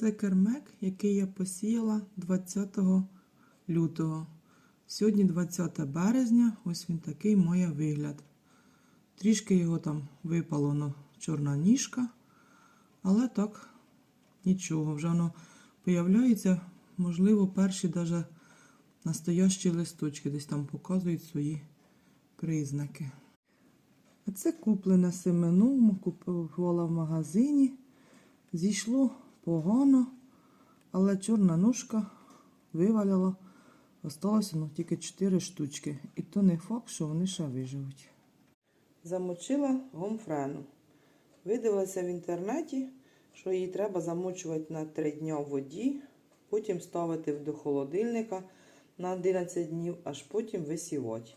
Це кермек, який я посіяла 20 лютого. Сьогодні 20 березня, ось він такий має вигляд. Трішки його там випало на чорна ніжка, але так нічого. Вже воно появляється, можливо, перші даже настоящі листочки десь там показують свої признаки. А це куплене семено, купувала в магазині. Зійшло погано, але чорна ножка вивалила. Осталося ну, тільки 4 штучки. І то не факт, що вони ще виживуть. Замочила гомфрену. Видивилася в інтернеті, що її треба замочувати на 3 дні в воді, потім ставити до холодильника на 11 днів, аж потім висівати.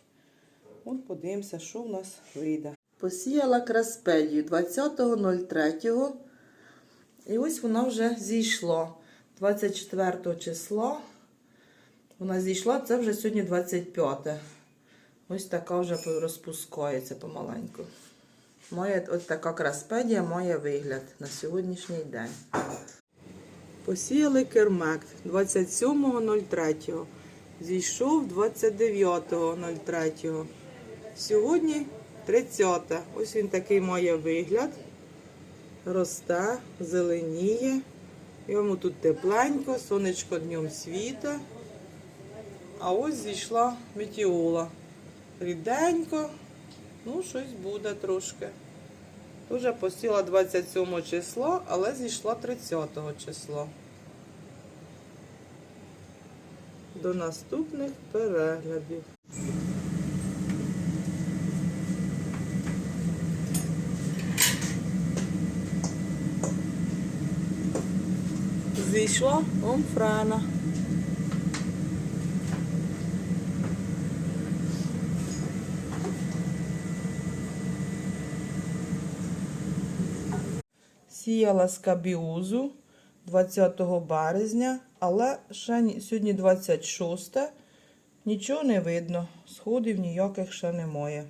От подивимося, що в нас вийде. Посіяла краспедію 20.03. І ось вона вже зійшла. 24 числа. Вона зійшла, це вже сьогодні 25. Ось така вже розпускається помаленьку. Має от така краспедія має вигляд на сьогоднішній день. Посіяли кермек 27.03. Зійшов 29.03. Сьогодні 30. Ось він такий має вигляд. Росте, зеленіє. Йому тут тепленько, сонечко днем світа. А ось зійшла метіола. Ріденько, ну, щось буде трошки. Дуже посіла 27 числа, але зійшла 30 числа. До наступних переглядів. Зійшла омфрана. Сіяла скабіузу 20 березня, але ще сьогодні 26. Нічого не видно, сходів ніяких ще немає.